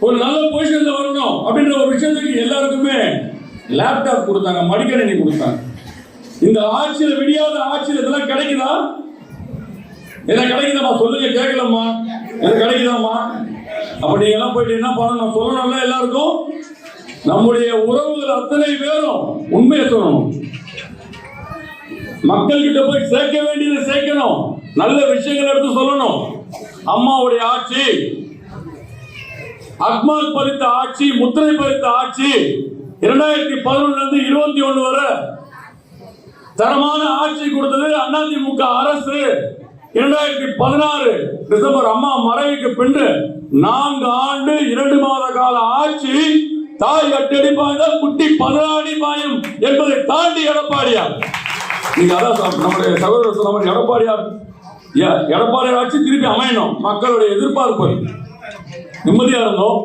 ஒரு நல்ல பொசிஷன்ல வரணும் அப்படின்ற ஒரு விஷயத்துக்கு எல்லாருக்குமே லேப்டாப் கொடுத்தாங்க மடிக்கணினி கொடுத்தாங்க. இந்த ஆட்சியில விடியாத ஆட்சியில இதெல்லாம் கிடைக்குதா? என்ன கிடைக்குதாம்மா? சொல்லுங்க கேட்கலாமா எனக்கு கிடைக்குதாம்மா? அப்ப நீங்க எல்லாம் போயிட்டு என்ன பண்ணணும்? சொல்லணும்ல எல்லாருக்கும்? நம்முடைய உறவுகள் அத்தனை பேரும் உண்மையை சொல்லணும். மக்கள் கிட்ட போய் சேர்க்க வேண்டியதை சேர்க்கணும். நல்ல விஷயங்கள் எடுத்து சொல்லணும். அம்மாவுடைய ஆட்சி அக்மால் பறித்த ஆட்சி முத்திரை பதித்த ஆட்சி இரண்டாயிரத்தி பதினொன்னுல இருந்து இருபத்தி ஒண்ணு வரை தரமான ஆட்சி கொடுத்தது அதிமுக அரசு. இரண்டாயிரத்தி பதினாறு டிசம்பர் அம்மா மறைவுக்கு பின்பு நான்கு ஆண்டு இரண்டு மாத கால ஆட்சி தாய் எட்டடி பாய்ந்தால் குட்டி பதினாடி பாயும் என்பதை தாண்டி எடப்பாடியார். நீங்க அதான் நம்முடைய சகோதரர் சொன்ன மாதிரி எடப்பாடியார் எ- எடப்பாடியார் ஆட்சி திருப்பி அமையணும் மக்களுடைய எதிர்பார்ப்பு. நிம்மதியா இருந்தோம்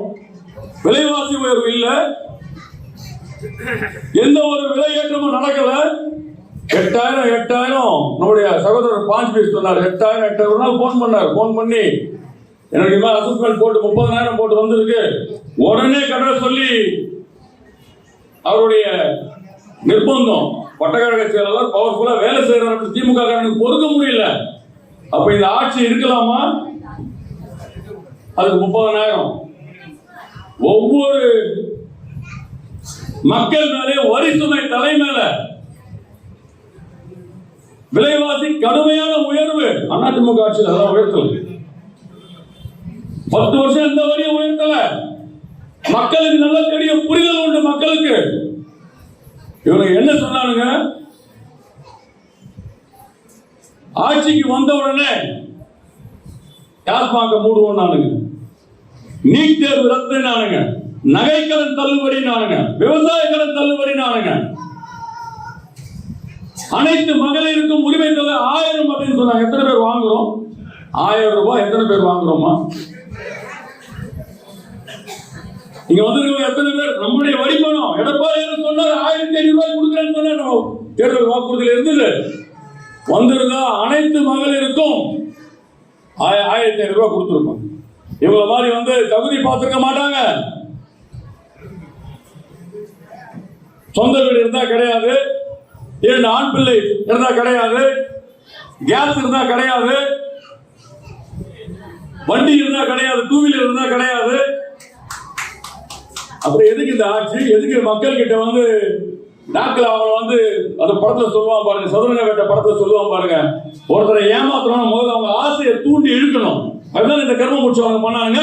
விலைவாசி உயர்வு இல்லை. எந்த ஒரு விலை ஏற்றமும் நடக்கல. எட்டாயிரம் எட்டாயிரம். நம்முடைய சகோதரர் பாஞ்ச் பீஸ் சொன்னார் எட்டாயிரம் எட்டாயிரம். ஒரு நாள் போன் பண்ணார் போன் பண்ணி எனக்கு மேல அசஸ்மெண்ட் போட்டு முப்பதாயிரம் போட்டு வந்திருக்கு. உடனே கட்ட சொல்லி அவருடைய நிர்பந்தம் பட்டக்கழக செயலாளர் பவர்ஃபுல்லா வேலை செய்யறாரு திமுக காரனுக்கு பொறுக்க முடியல. அப்ப இந்த ஆட்சி இருக்கலாமா? அதுக்கு முப்பதனாயிரம் ஒவ்வொரு மக்கள் மேலே வரி சுமை தலை மேல. விலைவாசி கடுமையான உயர்வு. அதிமுக ஆட்சியில் அதான் உயர்த்தல. பத்து வருஷம் எந்த வரியும் உயர்த்தல. மக்களுக்கு நல்ல தெரிய புரிதல் உண்டு மக்களுக்கு. இவங்க என்ன சொன்னானுங்க? ஆட்சிக்கு வந்த உடனே டாஸ்மாக மூடுவோம் நானுங்க. நீட் தேர்வு ரத்து நானுங்க நகைக்கடன் தள்ளுபடி நானுங்க. விவசாய கடன் தள்ளுபடி நானுங்க. அனைத்து மகளிருக்கும் உரிமை தொகை ஆயிரம் அப்படின்னு சொன்னாங்க. எத்தனை பேர் வாங்குறோம்? ஆயிரம் ரூபாய். எத்தனை பேர் வாங்குறோமா இங்க வந்திருக்கவங்க எத்தனை பேர்? நம்முடைய வரி எடப்பாடி சொன்னார். ஆயிரத்தி ஐநூறு ரூபாய் கொடுக்குறேன்னு சொன்னா தேர்தல் வாக்குறுதியில் இருந்தது. வந்திருந்தா அனைத்து மகளிருக்கும் ஆயிரத்தி ஐநூறு ரூபாய் கொடுத்துருக்கோம். இவங்க மாதிரி வந்து தகுதி பார்த்திருக்க மாட்டாங்க. சொந்த வீடு இருந்தா கிடையாது. இரண்டு ஆண் பிள்ளை இருந்தா கிடையாது. கேஸ் இருந்தா கிடையாது. வண்டி இருந்தா கிடையாது. டூ வீலர் இருந்தா கிடையாது. அப்புறம் எதுக்கு இந்த ஆட்சி? எதுக்கு மக்கள் கிட்ட வந்து நாக்கில் அவங்க வந்து அந்த படத்துல சொல்லுவான் பாருங்க சதுரங்க வேட்ட படத்துல சொல்லுவான் பாருங்க. ஒருத்தரை ஏமாத்தணும் முதல்ல அவங்க ஆசையை தூண்டி இழுக்கணும். அதுதான் இந்த கர்ம முடிச்சவங்க பண்ணாங்க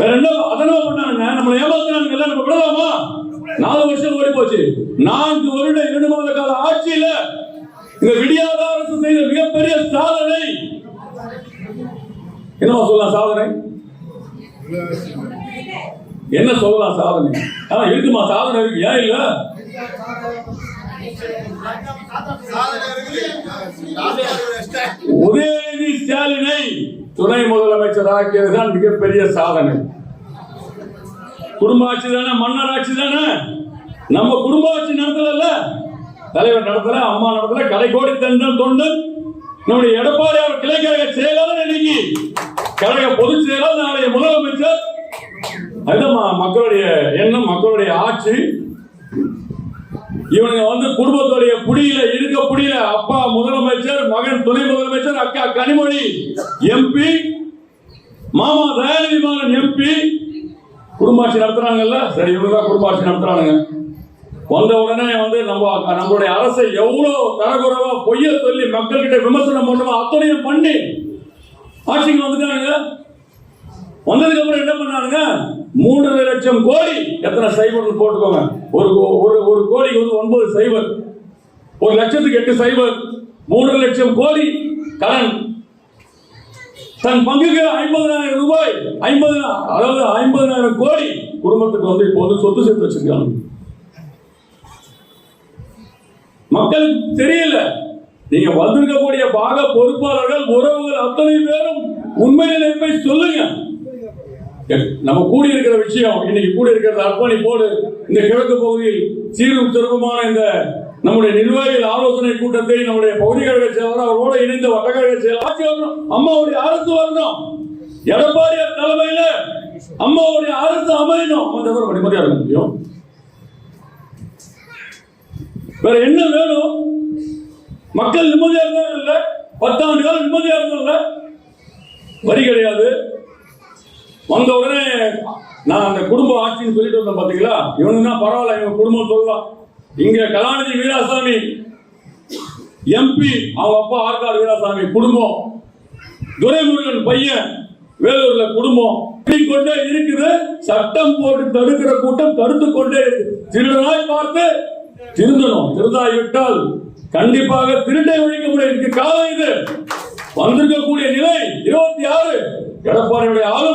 வேற என்ன அதெல்லாம் பண்ணாங்க நம்மளை ஏமாத்தினாங்க எல்லாம் நம்ம விடலாமா? நாலு வருஷம் ஓடி போச்சு நான்கு வருட இரண்டு மாத கால ஆட்சியில இந்த விடியாத அரசு செய்த மிகப்பெரிய சாதனை. என்னவா சொல்லலாம் சாதனை? என்ன சொல்லலாம் சாதனை? ஆனா இருக்குமா சாதனை? இருக்கு ஏன் இல்லை? உதயநிதி ஸ்டாலினை துணை முதலமைச்சர் ஆக்கியதுதான் மிகப்பெரிய சாதனை. குடும்ப ஆட்சி தானே மன்னர் ஆட்சி தானே நம்ம குடும்ப ஆட்சி நடத்தல தலைவர் நடத்தல அம்மா நடத்தல கடைக்கோடி தண்டன் தொண்டன் நம்முடைய எடப்பாடி அவர் கிளைக்கழக செயலாளர் இன்னைக்கு. கழக பொதுச் செயலாளர் நாளைய முதலமைச்சர். அதுதான் மக்களுடைய எண்ணம் மக்களுடைய ஆட்சி. இவனுங்க வந்து குடும்பத்துடைய புடியில இருக்க புடியில அப்பா முதலமைச்சர் மகன் துணை முதலமைச்சர் அக்கா கனிமொழி எம்பி மாமா தயாநிதிமாறன் எம்பி குடும்பாட்சி நடத்துறாங்கல்ல? சரி இவங்க தான் குடும்பாட்சி நடத்துறானுங்க. வந்த உடனே வந்து நம்ம நம்மளுடைய அரசை எவ்வளவு தரக்குறவா பொய்ய சொல்லி மக்கள்கிட்ட விமர்சனம் பண்ணுமோ அத்தனையும் பண்ணி ஆட்சிக்கு வந்துட்டானுங்க. வந்ததுக்கு அப்புறம் என்ன பண்ணானுங்க மூன்றரை லட்சம் கோடி எத்தனை சைபர்னு போட்டுக்கோங்க. ஒரு கோ- ஒரு ஒரு கோடிக்கு வந்து ஒன்பது சைபர். ஒரு லட்சத்துக்கு எட்டு சைபர். மூன்றரை லட்சம் கோடி கடன். தன் பங்குக்கு ஐம்பதாயிரம் ரூபாய் ஐம்பது அதாவது ஐம்பதாயிரம் கோடி குடும்பத்துக்கு வந்து இப்போ வந்து சொத்து சேர்த்து வச்சிருக்காங்க. மக்களுக்கு தெரியல. நீங்க வந்திருக்கக்கூடிய பாக பொறுப்பாளர்கள் உறவுகள் அத்தனை பேரும் உண்மையிலே போய் சொல்லுங்க. நம்ம கூடி இருக்கிற விஷயம் இன்னைக்கு கூடி இருக்கிறது அர்ப்பணிப்போடு இந்த கிழக்கு பகுதியில் சீரும் சிறப்புமான இந்த நம்முடைய நிர்வாகிகள் ஆலோசனை கூட்டத்தை நம்முடைய பகுதி கழக செயலாளர் அவரோட இணைந்த வட்டக்கழக செயலாளர் ஆட்சி வரணும். அம்மாவுடைய அரசு வரணும். எடப்பாடியார் தலைமையில அம்மாவுடைய அரசு அமையணும். அவன் தவிர நிம்மதியா இருக்க முடியும்? வேற என்ன வேணும்? மக்கள் நிம்மதியா இருந்தாங்க இல்ல. பத்தாண்டு காலம் நிம்மதியா இருந்தாங்க வரி கிடையாது. வந்த உடனே நான் அந்த குடும்ப ஆட்சின்னு சொல்லிட்டு வந்தேன் பாத்தீங்களா? இவனுக்கு பரவாயில்ல இவங்க குடும்பம் சொல்லலாம் இங்க கலாநிதி வீராசாமி எம்பி அவங்க அப்பா ஆர்கார் வீராசாமி குடும்பம். துரைமுருகன் பையன் வேலூர்ல குடும்பம். கொண்டே இருக்குது சட்டம் போட்டு தடுக்கிற கூட்டம் தடுத்து கொண்டே திருடனாய் பார்த்து திருந்தணும். திருந்தாய்விட்டால் கண்டிப்பாக திருட்டை ஒழிக்க முடியும். காலம் இது. வந்திருக்கக்கூடிய நிலை இருபத்தி ஆறு. எடப்பாடியுடைய ஆளுமை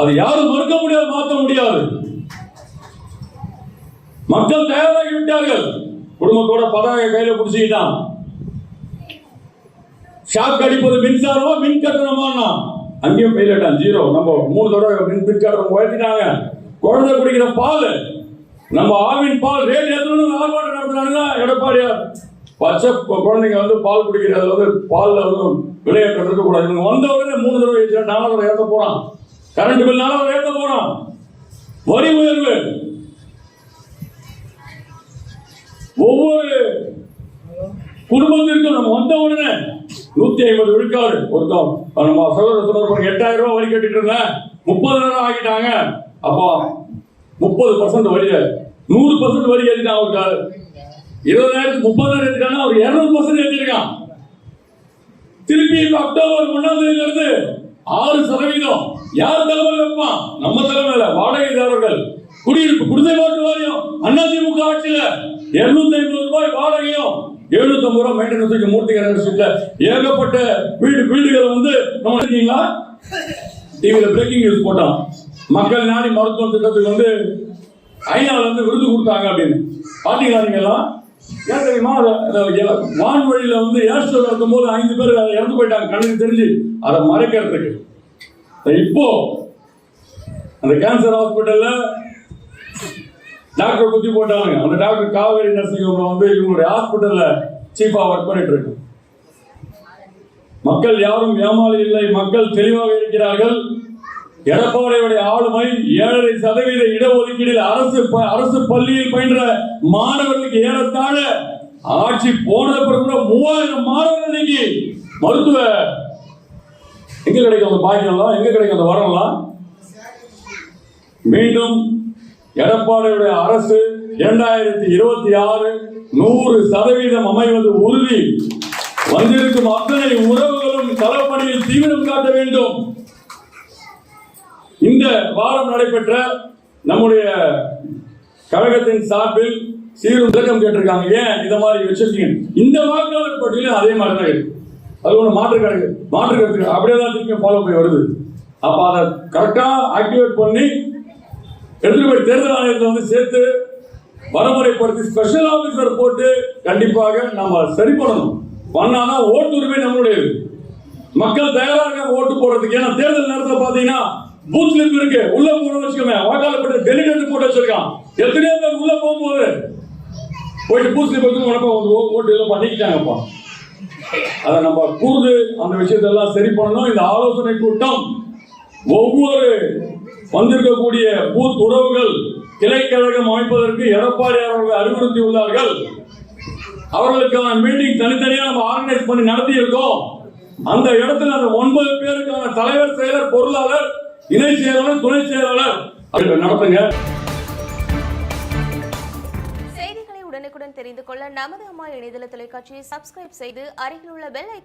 அது யாரும் மறுக்க முடியாது மாற்ற முடியாது. மக்கள் தயாராகி விட்டார்கள். குடும்பத்தோட பதாகை கையில பிடிச்சிக்கிட்டான். ஷாக் அடிப்பது மின்சாரமா மின் கட்டணமா அங்கேயும் ஃபெயிலிட்டான் ஜீரோ நம்ம மூணு தடவை மின் மின் கட்டணம் உயர்த்திட்டாங்க. குழந்தை குடிக்கிற பால் நம்ம ஆவின் பால் ரேட் ஏற்றணும் ஆர்ப்பாட்டம் நடத்துறாங்கன்னா எடப்பாடியார். பச்சை குழந்தைங்க வந்து பால் குடிக்கிறது வந்து பால்ல வந்து விளையாட்டு இருக்கக்கூடாது. இவங்க வந்த உடனே மூணு தடவை நாலு தடவை ஏற்ற போகிறான் கரண்ட் பில்னால அவன் ஏற்ற போறான் வரி உயர்வு. ஒவ்வொரு குடும்பத்திற்கும் நம்ம வந்த உடனே நூத்தி ஐம்பது விழுக்காடு ஒருத்தம் நம்ம சகோதர சகோதரர் எட்டாயிரம் ரூபாய் வரி கட்டிட்டு இருந்தேன் முப்பதாயிரம் ஆகிட்டாங்க அப்போ முப்பது பர்சன்ட் வரி நூறு பர்சன்ட் வரி ஏற்றிட்டான் அவருக்காரு இருபதாயிரத்துக்கு முப்பதாயிரம் ஏற்றிட்டான்னா அவர் இருநூறு பர்சன்ட் ஏற்றிருக்கான் திருப்பி அக்டோபர் ஒன்னாம் தேதியிலிருந்து ஆறு சதவீதம். யார் தலைமையில் வைப்பான் நம்ம தலைமையில. வாடகைதாரர்கள். குடியிருப்பு குடிசை மாற்று வாரியம். அதிமுக ஆட்சியில இருநூத்தி ஐம்பது ரூபாய் வாடகையும் எழுநூத்தி ஐம்பது ரூபாய் மெயின்டெனன்ஸ் மூர்த்திகரன் சொல்ல ஏகப்பட்ட வீடு வீடுகள் வந்து நம்ம இருக்கீங்களா டிவியில பிரேக்கிங் நியூஸ் போட்டோம் மக்கள் நாடி மருத்துவம் திட்டத்துக்கு வந்து ஐநாவில் வந்து விருது கொடுத்தாங்க அப்படின்னு. பாத்தீங்களா நீங்க எல்லாம் ஏன் தெரியுமா? வான்வழியில வந்து ஏர்ஸ்டோல் இருக்கும்போது ஐந்து பேர் அதுல இறந்து போயிட்டாங்க. கண்ணுக்கு தெரிஞ்சு. அதை மறைக்கிறதுக்கு. இப்போ அந்த கேன்சர் ஹாஸ்பிட்டல்ல டாக்டர் குத்தி போட்டாங்க அந்த டாக்டர் காவேரி நர்சிங் ஹோம்ல வந்து இவங்களுடைய ஹாஸ்பிட்டல்ல சீஃபா ஒர்க் பண்ணிட்டு இருக்கு. மக்கள் யாரும் ஏமாளி இல்லை. மக்கள் தெளிவாக இருக்கிறார்கள். எடப்பாடியுடைய ஆளுமை ஏழரை சதவீத இடஒதுக்கீடில் அரசு ப- அரசு பள்ளியில் பயின்ற மாணவர்களுக்கு ஏறத்தாழ ஆட்சி போன பிறகு மூவாயிரம் மாணவர்கள் இன்னைக்கு மருத்துவ எங்க கிடைக்கும் அந்த பாக்கியம்லாம் எங்க கிடைக்கும் அந்த வரம்லாம் மீண்டும் எடப்பாடியுடைய அரசு இரண்டாயிரத்தி இருபத்தி ஆறு நூறு சதவீதம் அமைவது உறுதி. வந்திருக்கும் அத்தனை உறவுகளும் களப்பணியில் தீவிரம் காட்ட வேண்டும். இந்த வாரம் நடைபெற்ற நம்முடைய கழகத்தின் சார்பில் சீரும் விளக்கம் கேட்டிருக்காங்க. ஏன் இந்த மாதிரி வச்சிருக்கீங்க? இந்த வாக்காளர் பட்டியலும் அதே மாதிரி தான் இருக்கு. அது ஒன்று மாற்று கணக்கு. மாற்று கருத்து அப்படியே தான் திருப்பி ஃபாலோ பண்ணி வருது. அப்போ அதை கரெக்டாக ஆக்டிவேட் பண்ணி எடுத்துட்டு போய் தேர்தல் ஆணையத்தை வந்து சேர்த்து வரமுறைப்படுத்தி ஸ்பெஷல் ஆஃபீஸர் போட்டு கண்டிப்பாக நம்ம சரி பண்ணணும். பண்ணாதான் ஓட்டுரிமை நம்மளுடையது. மக்கள் தயாராக ஓட்டு போடுறதுக்கு. ஏன்னா தேர்தல் நேரத்தில் பார்த்தீங்கன்னா பூத் ஸ்லிப் இருக்கு. உள்ள போட வச்சுக்கோங்க வாக்காளர் பட்டு டெலிகேட் போட்டு வச்சிருக்கான். எத்தனையோ பேர் உள்ள போகும்போது போயிட்டு பூத் ஸ்லிப் வந்து உனக்கு வந்து ஓட்டு எல்லாம் பண்ணிக்கிட்டாங்கப்பா அதை நம்ம கூர்ந்து அந்த விஷயத்தெல்லாம் சரி பண்ணணும். இந்த ஆலோசனை கூட்டம் ஒவ்வொரு வந்திருக்கக்கூடிய பூத் உறவுகள் கிளைக்கழகம் அமைப்பதற்கு எடப்பாடி அவர்கள் அறிவுறுத்தி உள்ளார்கள். அவர்களுக்கான மீட்டிங் தனித்தனியா நம்ம ஆர்கனைஸ் பண்ணி நடத்தி இருக்கோம் அந்த இடத்துல அந்த ஒன்பது பேருக்கான தலைவர் செயலர் பொருளாளர் இணை செயலாளர் துணை செயலாளர். நடத்துங்க. செய்திகளை உடனுக்குடன் தெரிந்து கொள்ள நமது அம்மா இணையதள தொலைக்காட்சியை சப்ஸ்கிரைப் செய்து அருகில் உள்ள பெல் ஐக்கா